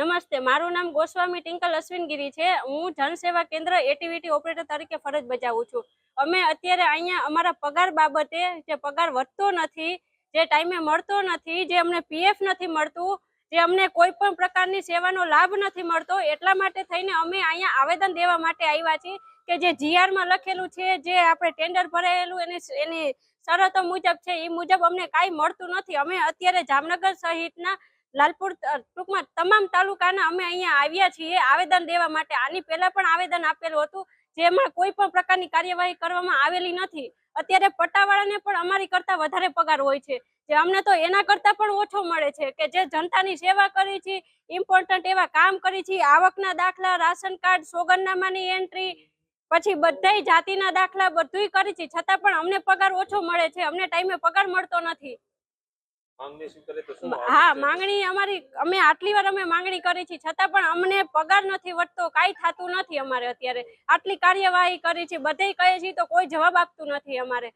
નમસ્તે, મારું નામ ગોસ્વામી ટિંકલ અશ્વિનગીરી છે. હું જનસેવા કેન્દ્ર એટીવીટી ઓપરેટર તરીકે ફરજ બજાવું છું. અમે અત્યારે અહીંયા અમારા પગાર બાબતે જે પગાર વધતો નથી, જે ટાઈમે મળતો નથી, જે અમને પીએફ નથી મળતું, જે અમને કોઈ પણ પ્રકારની સેવાનો લાભ નથી મળતો, એટલા માટે થઈને અમે અહીંયા આવેદન દેવા માટે આવ્યા છીએ કે જે જીઆરમાં લખેલું છે, જે આપણે ટેન્ડર ભરાયેલું એની એની શરતો મુજબ છે એ મુજબ અમને કાંઈ મળતું નથી. અમે અત્યારે જામનગર સહિતના લાલપુર ટૂંકમાં તમામ તાલુકાના અમે અહીંયા આવ્યા છીએ. આવેદન દેવા માટે આની પહેલા પણ આવેદન આપેલું હતું, જેમાં કોઈ પણ પ્રકારની કાર્યવાહી કરવામાં આવેલી નથી. અત્યારે પટ્ટાવાળાને પણ અમારી કરતા વધારે પગાર હોય છે. જે અમને તો એના કરતા પણ ઓછો મળે છે કે જે જનતાની સેવા કરી છે ઇમ્પોર્ટન્ટ એવા કામ કરી છે, આવકના દાખલા, રાશન કાર્ડ, સોગંદનામાની એન્ટ્રી પછી બધાય જાતિના દાખલા બધુંય કરી છે. છતાં પણ અમને પગાર ઓછો મળે છે. અમને ટાઈમે પગાર મળતો નથી. હા માંગણી અમારી અમે આટલી વાર અમે માંગણી કરી છે. છતાં પણ અમને પગાર નથી વધતો કાઈ થતું નથી અમારે અત્યારે. આટલી કાર્યવાહી કરી છે બધે કહે છે તો કોઈ જવાબ આપતું નથી અમારે.